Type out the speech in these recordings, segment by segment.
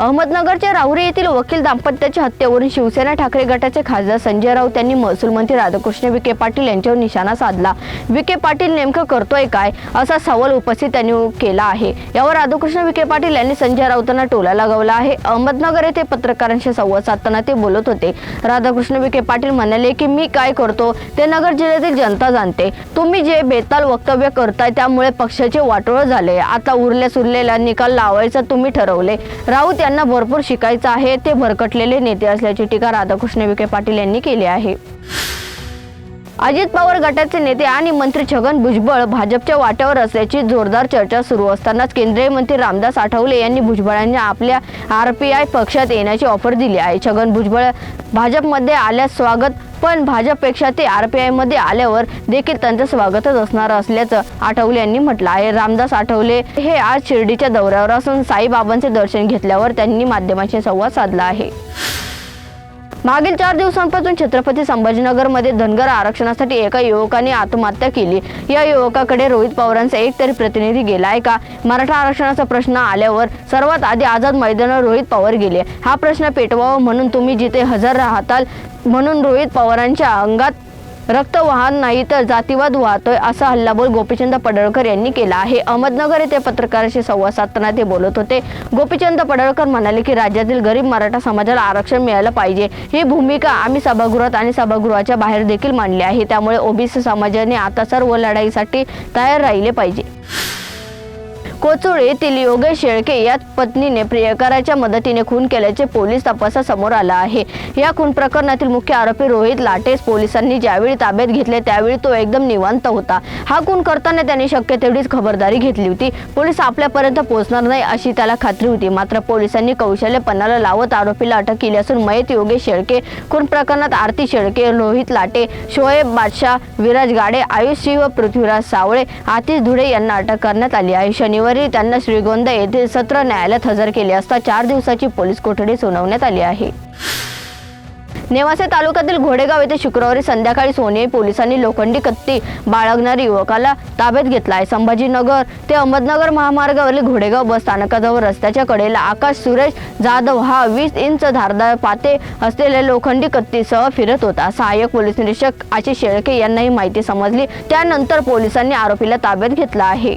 अहमदनगरच्या राहुरी येथील वकील दाम्पत्याच्या हत्येवरून शिवसेना ठाकरे गटाचे खासदार संजय राऊत यांनी महसूल मंत्री राधाकृष्ण विखे पाटील यांच्यावर निशाणा साधला. विखे पाटील नेमकं करतोय काय? असा सवाल उपस्थित त्यांनी केला आहे. यावर राधाकृष्ण विखे पाटील यांनी संजय राऊतांना टोला लगावला आहे. अहमदनगर येथे पत्रकारांशी संवाद साधताना ते बोलत होते. राधाकृष्ण विखे पाटील म्हणाले की मी काय करतो? ते नगर जिल्ह्यातील जनता जाणते. तुम्ही जे बेताल वक्तव्य करताय त्यामुळे पक्षाचे वाटोळ झाले. आता उरल्या सुरलेला निकाल लावायचा तुम्ही ठरवले. राऊत त्यांना भरपूर शिकायचं आहे ते भरकटलेले नेते असल्याची टीका राधाकृष्ण विखे पाटील यांनी केली आहे. अजित पवार गटाचे नेते आणि मंत्री छगन भुजबळ भाजपच्या वाट्यावर असल्याची जोरदार चर्चा सुरू असतानाच केंद्रीय मंत्री रामदास आठवले यांनी भुजबळांना आपल्या आर पी आय पक्षात येण्याची ऑफर दिली आहे. छगन भुजबळ भाजपमध्ये आल्यास स्वागत पण भाजपपेक्षा ते आर पी आयमध्ये आल्यावर देखील त्यांचं स्वागतच असणार असल्याचं आठवले यांनी म्हटलं आहे. रामदास आठवले हे आज शिर्डीच्या दौऱ्यावर असून साईबाबांचे दर्शन घेतल्यावर त्यांनी माध्यमांशी संवाद साधला आहे. मागील चार दिवसांपासून छत्रपती संभाजीनगरमध्ये धनगर आरक्षणासाठी एका युवकाने आत्महत्या केली. या युवकाकडे रोहित पवारांचा एक तरी प्रतिनिधी गेला. आहे का मराठा आरक्षणाचा प्रश्न आल्यावर सर्वात आधी आझाद मैदानावर रोहित पवार गेले. हा प्रश्न पेटवावा म्हणून तुम्ही जिथे हजर राहताल म्हणून रोहित पवारांच्या अंगात रक्त वाहन नाही तर जातीवाद वाहतोय असा हल्लाबोल गोपीचंद पडळकर यांनी केला आहे. अहमदनगर येथे पत्रकारांशी संवाद साधताना ते बोलत होते. गोपीचंद पडळकर म्हणाले की राज्यातील गरीब मराठा समाजाला आरक्षण मिळालं पाहिजे. ही भूमिका आम्ही सभागृहात आणि सभागृहाच्या बाहेर देखील मांडली आहे. त्यामुळे ओबीसी समाजाने आता सर्व लढाईसाठी तयार राहिले पाहिजे. कोचुळे येथील योगेश शेळके या पत्नीने प्रियकराच्या मदतीने खून केल्याचे पोलीस तपासात समोर आला आहे. या खून प्रकरणातील मुख्य आरोपी रोहित लाटेस पोलिसांनी ज्यावेळी ताब्यात घेतले त्यावेळी तो एकदम निवांत होता. हा खून करताना त्याने शक्य तेवढीच खबरदारी घेतली होती. पोलीस आपल्यापर्यंत पोहोचणार नाही अशी त्याला खात्री होती. मात्र पोलिसांनी कौशल्यपणाला लावत आरोपीला अटक केली असून मयत योगेश शेळके खून प्रकरणात आरती शेळके रोहित लाटे शोएब बादशाह विराज गाडे आयुष सिंह पृथ्वीराज सावळे आतिश धुळे यांना अटक करण्यात आली आहे. शनिवारी त्यांना श्रीगोंदा येथील सत्र न्यायालयात हजर केले असता चार दिवसाची पोलीस कोठडी सुनावण्यात आली आहे. नेवासे तालुक्यातील घोडेगाव येथे शुक्रवारी संध्याकाळी सोने पोलिसांनी लोखंडी कत्ती बाळगणाऱ्या युवकाला ताब्यात घेतला आहे संभाजीनगर ते अहमदनगर महामार्गावरील घोडेगाव बस स्थानकाजवळ रस्त्याच्या कडेला आकाश सुरेश जाधव हा वीस इंच धारदार पाते असलेल्या लोखंडी कत्तीसह फिरत होता. सहाय्यक पोलीस निरीक्षक आशिष शेळके यांना ही माहिती समजली. त्यानंतर पोलिसांनी आरोपीला ताब्यात घेतला आहे.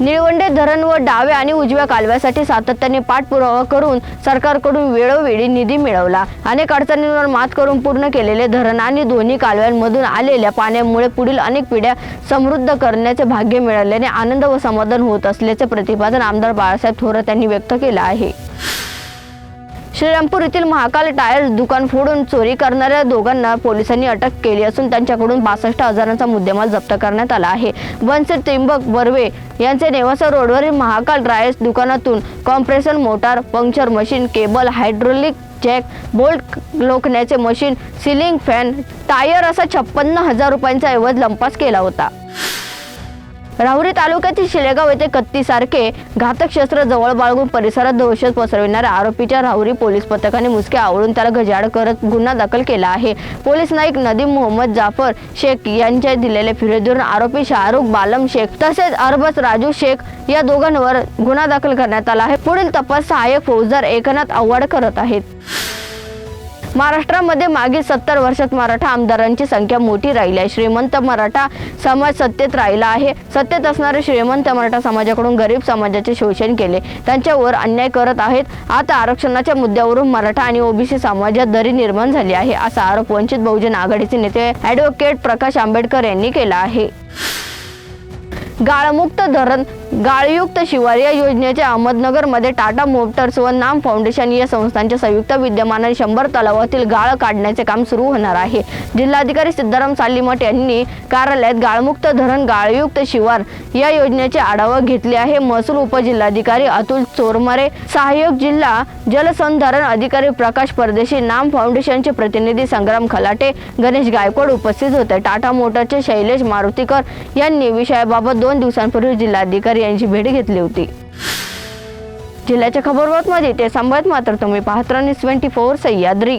निळवंडे धरण व डाव्या आणि उजव्या कालव्यासाठी सातत्याने पाठपुरावा करून सरकारकडून वेळोवेळी निधी मिळवला. अनेक अडचणींवर मात करून पूर्ण केलेले धरण आणि दोन्ही कालव्यांमधून आलेल्या पाण्यामुळे पुढील अनेक पिढ्या समृद्ध करण्याचे भाग्य मिळाल्याने आनंद व समाधान होत असल्याचे प्रतिपादन आमदार बाळासाहेब थोरात यांनी व्यक्त केलं आहे. श्रीरामपूर येथील महाकाल टायर्स दुकान फोडून चोरी करणाऱ्या दोघांना पोलिसांनी अटक केली असून त्यांच्याकडून बासष्ट हजारांचा मुद्देमाल जप्त करण्यात आला आहे. वनसे त्रिंबक बर्वे यांचे नेवासा रोडवरील महाकाल टायर्स दुकानातून compressor motor puncture machine cable hydraulic jack bolt लोखण्याचे machine ceiling fan tyre असा छप्पन्न हजार रुपयांचा ऐवज लंपास केला होता. राहुरी तालुक्यातील शिलेगाव येथे कत्तीसारखे घातक शस्त्र जवळ बाळगून परिसरात दहशत पसरविणाऱ्या आरोपीच्या राहुरी पोलीस पथकाने मुसके आवळून त्याला गजाड करत गुन्हा दाखल केला आहे. पोलीस नाईक नदीम मोहम्मद जाफर शेख यांच्या दिलेल्या फिर्यादीवरून आरोपी शाहरुख बालम शेख तसेच अरबस राजू शेख या दोघांवर गुन्हा दाखल करण्यात आला आहे. पुढील तपास सहाय्यक फौजदार एकनाथ आव्हाड करत आहेत. महाराष्ट्रामध्ये मागील सत्तर वर्षात मराठा आमदारांची संख्या मोठी राहिली आहे. श्रीमंत मराठा समाज सत्तेत राहिला आहे. सत्तेत असणारे श्रीमंत मराठा समाजाकडून गरीब समाजाचे शोषण केले. त्यांच्यावर अन्याय करत आहेत. आता आरक्षणाच्या मुद्द्यावरून मराठा आणि ओबीसी समाजात दरी निर्माण झाली आहे असा आरोप वंचित बहुजन आघाडीचे नेते ॲडव्होकेट प्रकाश आंबेडकर यांनी केला आहे. गाळमुक्त धरण गाळयुक्त शिवार या योजनेचे अहमदनगरमध्ये टाटा मोटर्स व नाम फाउंडेशन या संस्थांच्या संयुक्त विद्यमानाने शंभर तलावातील गाळ काढण्याचे काम सुरू होणार आहे. जिल्हाधिकारी सिद्धाराम सालीमठ यांनी कार्यालयात गाळमुक्त धरण गाळयुक्त शिवार या योजनेचे आढावा घेतले आहे. महसूल उपजिल्हाधिकारी अतुल चोरमरे सहाय्यक जिल्हा जलसंधारण अधिकारी प्रकाश परदेशी नाम फाउंडेशनचे प्रतिनिधी संग्राम खलाटे गणेश गायकवाड उपस्थित होते. टाटा मोटरचे शैलेश मारुतीकर यांनी विषयाबाबत दोन दिवसांपूर्वी जिल्हाधिकारी यांची भेट घेतली होती. जिल्ह्याच्या खबरबातमध्ये ते सांभाळत मात्र तुम्ही पाहत राहा ट्वेंटी फोर सह्याद्री.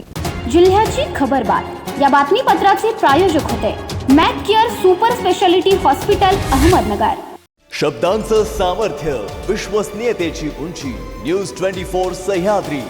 जिल्ह्याची खबरबात. या बातमीपत्राचे प्रायोजक होते. Mac Care super speciality hospital Ahmednagar. शब्दांचं सामर्थ्य विश्वसनीयतेची उंची न्यूज ट्वेंटी फोर सह्याद्री.